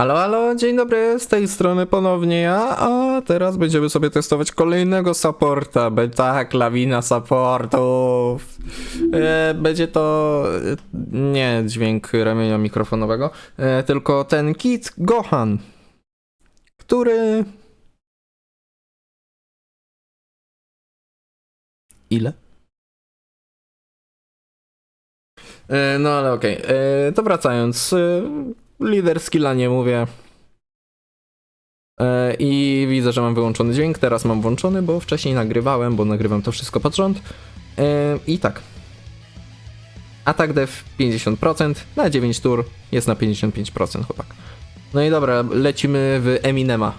Halo, halo, dzień dobry, z tej strony ponownie ja, a teraz będziemy sobie testować kolejnego supporta, tak, lawina supportów. E, będzie to e, nie dźwięk ramienia mikrofonowego, e, tylko ten kit Gohan, który... Ile? E, No ale okej, E, to wracając, lider skilla nie mówię. E, I widzę, że mam wyłączony dźwięk, teraz mam włączony, bo wcześniej nagrywałem, bo nagrywam to wszystko pod rząd. E, I tak. Atak def 50%, na 9 tur jest na 55% chłopak. No i dobra, lecimy w Eminema.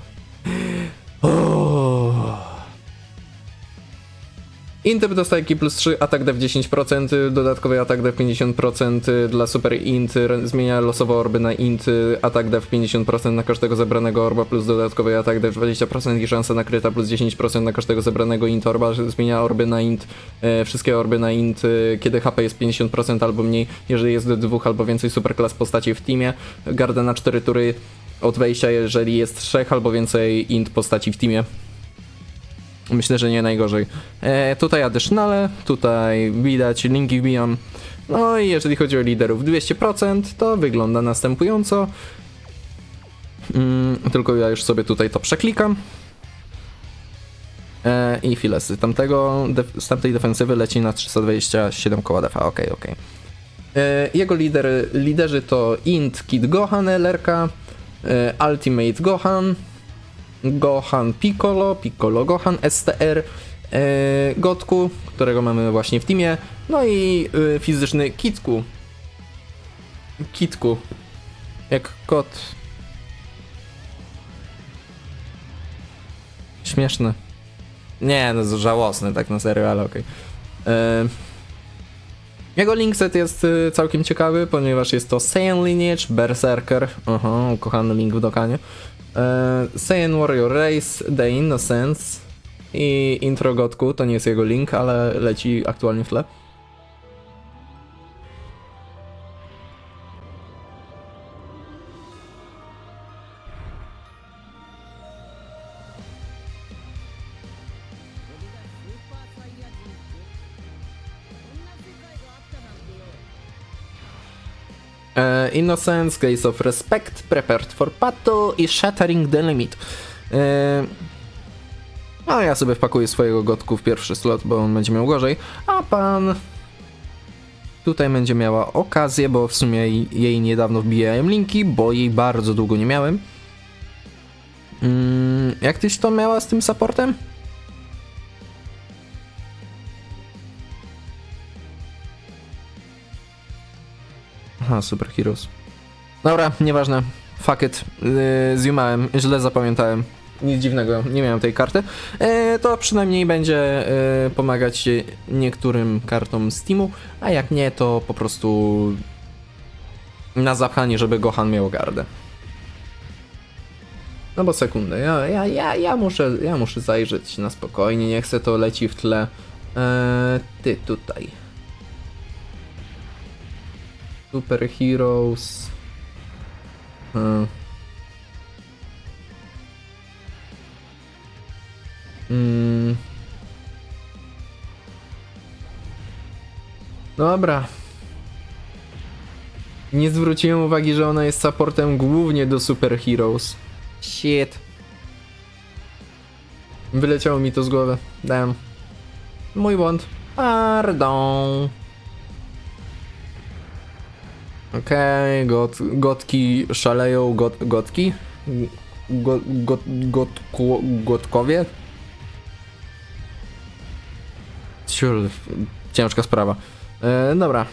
Intyp dostaje ki plus 3, atak def 10%, dodatkowy atak def 50% dla super int, zmienia losowo orby na int, atak def 50% na każdego zebranego orba plus dodatkowy atak def 20% i szansa na kryta plus 10% na każdego zebranego int orba, zmienia orby na int, e, wszystkie orby na int, e, kiedy HP jest 50% albo mniej, jeżeli jest dwóch albo więcej superklas postaci w teamie, gardę na 4 tury od wejścia, jeżeli jest trzech albo więcej int postaci w teamie. Myślę, że nie najgorzej. E, tutaj additionale, tutaj widać, linki wbijam. No i jeżeli chodzi o liderów 200%, to wygląda następująco. Mm, tylko ja już sobie tutaj to przeklikam. E, I z tamtego, z tamtej defensywy leci na 327 koła defa, okej, okej. E, Jego lider, liderzy to Int Kid Gohan LRK, e, Ultimate Gohan, Gohan Piccolo, Piccolo Gohan STR, e, Gotku, którego mamy właśnie w teamie, no i e, fizyczny Kitku. Kitku. Jak kot. Śmieszne. Nie, no żałosne tak na serio, ale okej. E, Jego linkset jest y, całkiem ciekawy, ponieważ jest to Saiyan Lineage, Berserker, aha, ukochany link w dokanie, e, Saiyan Warrior Race, The Innocence i intro Gotku, to nie jest jego link, ale leci aktualnie w tle. Innocence, Gaze of Respect, Prepared for Battle i Shattering the Limit. E, a ja sobie wpakuję swojego gotku w pierwszy slot, bo on będzie miał gorzej. A pan tutaj będzie miała okazję, bo w sumie jej- jej niedawno wbijałem linki, bo jej bardzo długo nie miałem. Mm, jak tyś to miała z tym supportem? Aha, Super Heroes. Dobra, nieważne. Fuck it. Yy, zjumałem, źle zapamiętałem. Nic dziwnego, nie miałem tej karty. E, to przynajmniej będzie e, pomagać niektórym kartom Steamu, a jak nie, to po prostu na zapchanie, żeby Gohan miał gardę. No bo sekundę, ja, ja, ja, ja, muszę, ja muszę zajrzeć na spokojnie, nie chcę to leci w tle. E, ty tutaj. Super Heroes. Hmm. Mm. Dobra. Nie zwróciłem uwagi, że ona jest supportem głównie do Super Heroes. Shit. Wyleciało mi to z głowy. Damn. Mój błąd. Pardon. Okej, got, gotki szaleją, got, gotki? Got, got, gotku, gotkowie? Ciul, ciężka sprawa. E, dobra.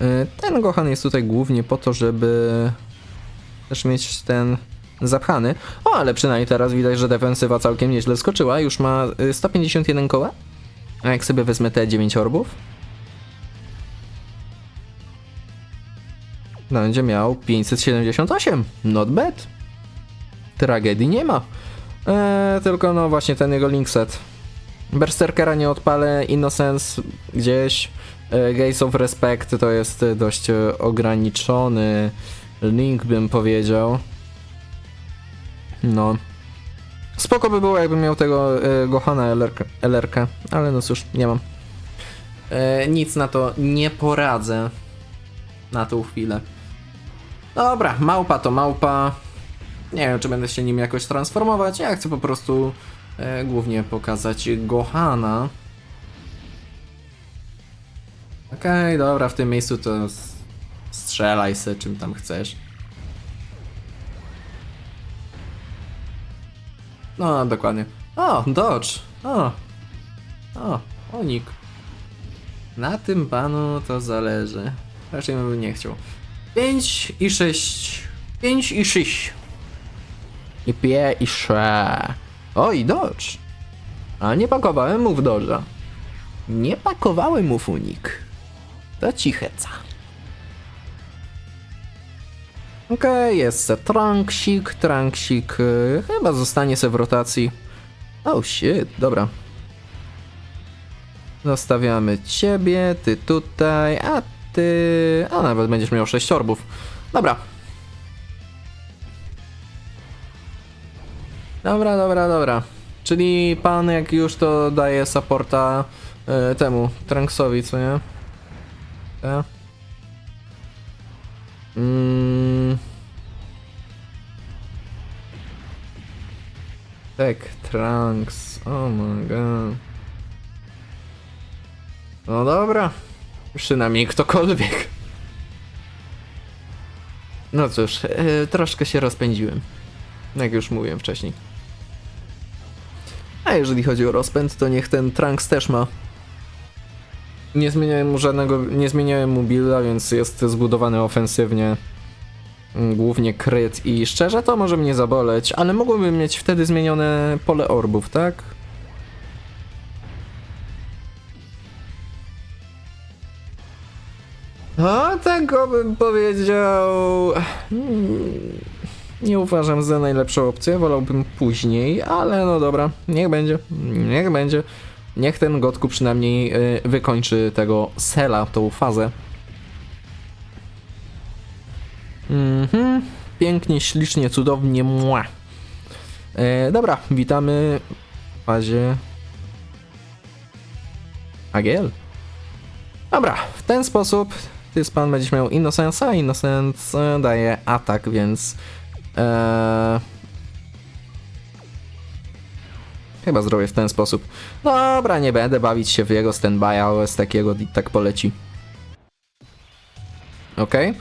E, ten Gohan jest tutaj głównie po to, żeby też mieć ten zapchany. O, ale przynajmniej teraz widać, że defensywa całkiem nieźle skoczyła. Już ma y, 151 koła. A jak sobie wezmę te 9 orbów, będzie miał 578. Not bad. Tragedii nie ma. Eee, tylko no właśnie ten jego link set. Berserkera nie odpalę, Innocence gdzieś. e, Gaze of Respect to jest dość e, ograniczony link, bym powiedział. No. Spoko by było, jakbym miał tego e, Gohana LRK, LRK, ale no cóż, nie mam. E, nic na to nie poradzę na tą chwilę. Dobra, małpa to małpa. Nie wiem, czy będę się nim jakoś transformować. Ja chcę po prostu e, głównie pokazać Gohana. Okej, dobra, w tym miejscu to strzelaj se czym tam chcesz. No, dokładnie. O, Dodge. O. O, Onik. Na tym panu to zależy. Raczej bym nie chciał. 5 i 6. 5 i 6. I pie i sze. O, i Dodge. A nie pakowałem mu w Dodge'a. Nie pakowałem mu w unik. To cicheca. Okej, jest se Tranksik, Tranksik y, chyba zostanie se w rotacji. Oh shit, dobra. Zostawiamy ciebie, ty tutaj, a ty... A nawet będziesz miał 6 orbów. Dobra. Dobra, dobra, dobra. Czyli pan jak już to daje supporta y, temu, Tranksowi, co nie? Tak? Mm. Tak, Trunks. Oh my god. No dobra. Przynajmniej ktokolwiek. No cóż, e, troszkę się rozpędziłem. Jak już mówiłem wcześniej. A jeżeli chodzi o rozpęd, to niech ten Trunks też ma. Nie zmieniałem mu żadnego, nie zmieniałem mu builda, więc jest zbudowany ofensywnie. Mm, Głównie kryt i szczerze to może mnie zaboleć, ale mogłbym mieć wtedy zmienione pole orbów, tak? A tego bym powiedział. mm, Nie uważam za najlepszą opcję, wolałbym później, ale no dobra, niech będzie, niech będzie. Niech ten Gotku przynajmniej y, wykończy tego Sela, tą fazę. Mhm, pięknie, ślicznie, cudownie, mua. E, dobra, witamy w fazie AGL. Dobra, w ten sposób ty pan będziesz miał Innocensa, Innocence e, daje atak, więc e, chyba zrobię w ten sposób. Dobra, nie będę bawić się w jego standby'a, z takiego tak poleci. Okej.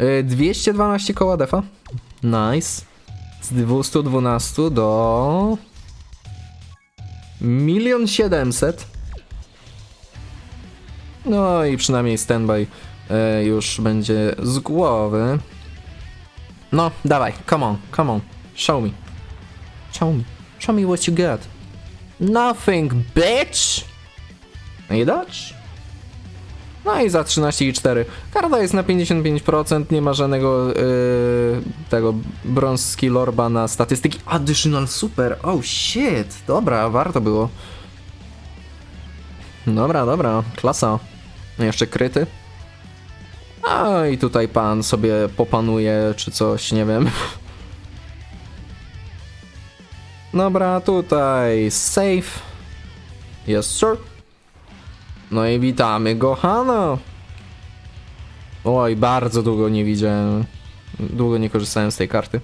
Y, 212 koła defa. Nice. Z 212 do... Milion siedemset. No i przynajmniej standby e, już będzie z głowy. No, dawaj, come on, come on. Show me. Show me. Show me what you got. Nothing, bitch! I dodge. No i za 13,4. Karta jest na 55%, nie ma żadnego yy, tego bronze skill orba na statystyki. Additional super, oh shit, dobra, warto było. Dobra, dobra, klasa. No jeszcze kryty. A i tutaj pan sobie popanuje, czy coś, nie wiem. Dobra, tutaj safe. Yes, sir. No i witamy Gohana. Oj, bardzo długo nie widziałem. Długo nie korzystałem z tej karty.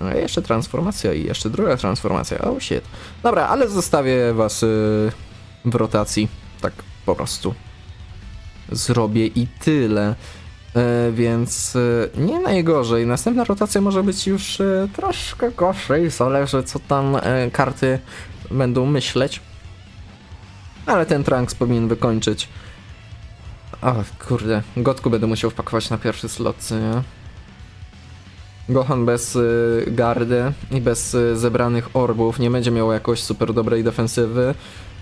No i jeszcze transformacja i jeszcze druga transformacja. Oh shit. Dobra, ale zostawię was y, w rotacji. Tak po prostu. Zrobię i tyle. E, więc e, nie najgorzej. Następna rotacja może być już e, troszkę gorzej. Zależy co tam karty będą myśleć. Ale ten Trunks powinien wykończyć. O kurde, Gotku będę musiał wpakować na pierwszy slot, co nie? Gohan bez gardy i bez zebranych orbów nie będzie miał jakoś super dobrej defensywy.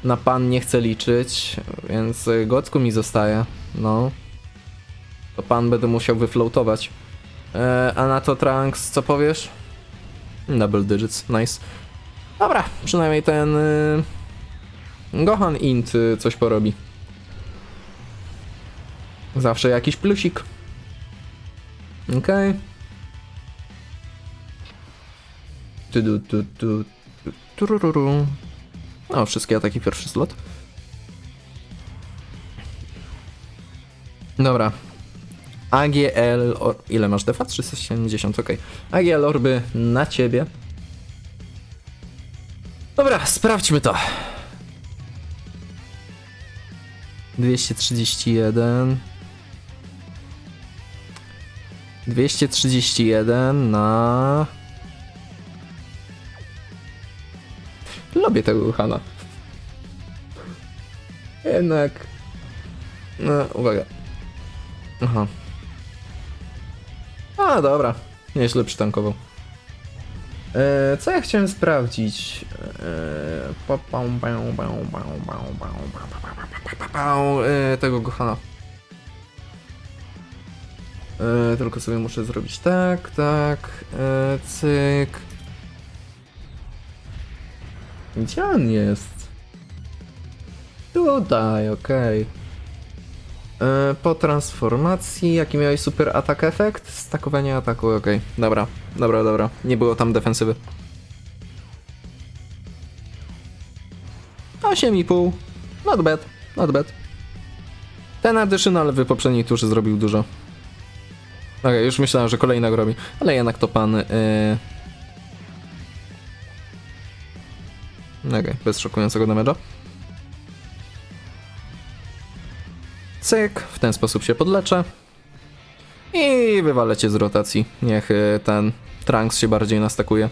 Na pan nie chcę liczyć, więc y, Gotku mi zostaje. No. To pan będę musiał wyfloatować. E, a na to Trunks, co powiesz? Double digits, nice. Dobra, przynajmniej ten y, Gohan Int y, coś porobi. Zawsze jakiś plusik. Okej. Tu, tu, tu, tu, tu, turururu. O, wszystkie ataki pierwszy slot. Dobra. AGL. Or... Ile masz defa? 370, ok. AGL orby na ciebie. Dobra, sprawdźmy to. 231. 231 na. lubię tego Hana. Jednak... No, uwaga. Aha. A, dobra. Nieźle przytankował. E, co ja chciałem sprawdzić? E, tego Gohana. E, tylko sobie muszę zrobić tak, tak, e, cyk. Gdzie on jest? Tutaj, okej. E, Po transformacji, jaki miałeś super atak efekt? Stakowanie ataku, okej. Dobra, dobra, dobra. Nie było tam defensywy. 8,5. Not bad, not bad. Ten additional w poprzedniej tuszy zrobił dużo. Okej, już myślałem, że kolejna go robi, ale jednak to pan... Yy... Okej, bez szokującego damage'a. Cyk, w ten sposób się podleczę. I wywalę cię z rotacji. Niech y, ten Trunks się bardziej nastakuje.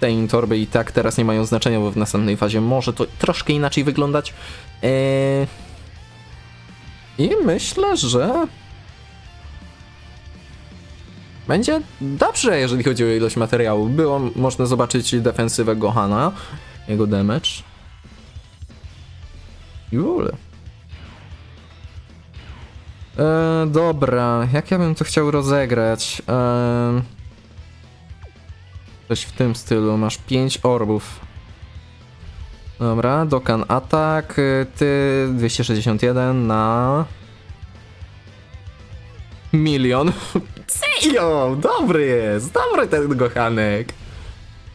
Te torby i tak teraz nie mają znaczenia, bo w następnej fazie może to troszkę inaczej wyglądać. Eee... I myślę, że będzie dobrze, jeżeli chodzi o ilość materiału. Było można zobaczyć defensywę Gohana, jego damage. Jule. E, dobra, jak ja bym to chciał rozegrać? E, coś w tym stylu, masz 5 orbów. Dobra, Dokan atak, y, ty 261 na... Milion. Serio, dobry jest, dobry ten Gohanek.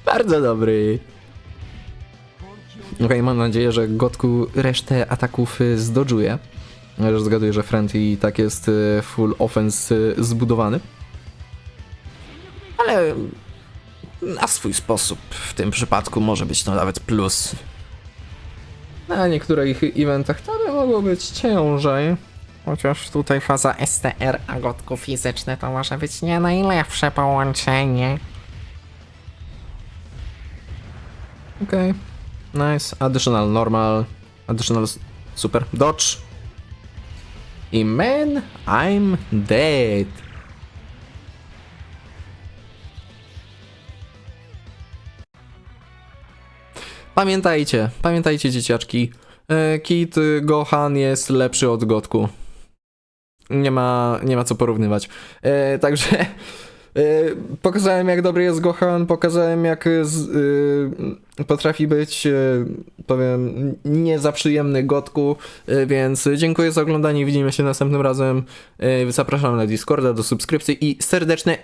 Bardzo dobry. Okej, mam nadzieję, że Gotku resztę ataków y, zdodżuje. Już zgaduję, że Friend i tak jest y, full offense y, zbudowany. Ale na swój sposób w tym przypadku może być to nawet plus. Na niektórych eventach to by mogło być ciężej. Chociaż tutaj faza STR, a gotku fizyczne to może być nie najlepsze połączenie. Okej. Nice. Additional normal. Additional super. Dodge. I man, I'm dead. Pamiętajcie, pamiętajcie dzieciaczki. e, Kit Gohan jest lepszy od Gotku. Nie ma, nie ma co porównywać. E, także pokazałem jak dobry jest Gohan, pokazałem jak y, z, y, potrafi być, y, powiem, nie za przyjemny Gotku, y, więc dziękuję za oglądanie, widzimy się następnym razem. Y, Zapraszam na Discorda, do subskrypcji i serdeczne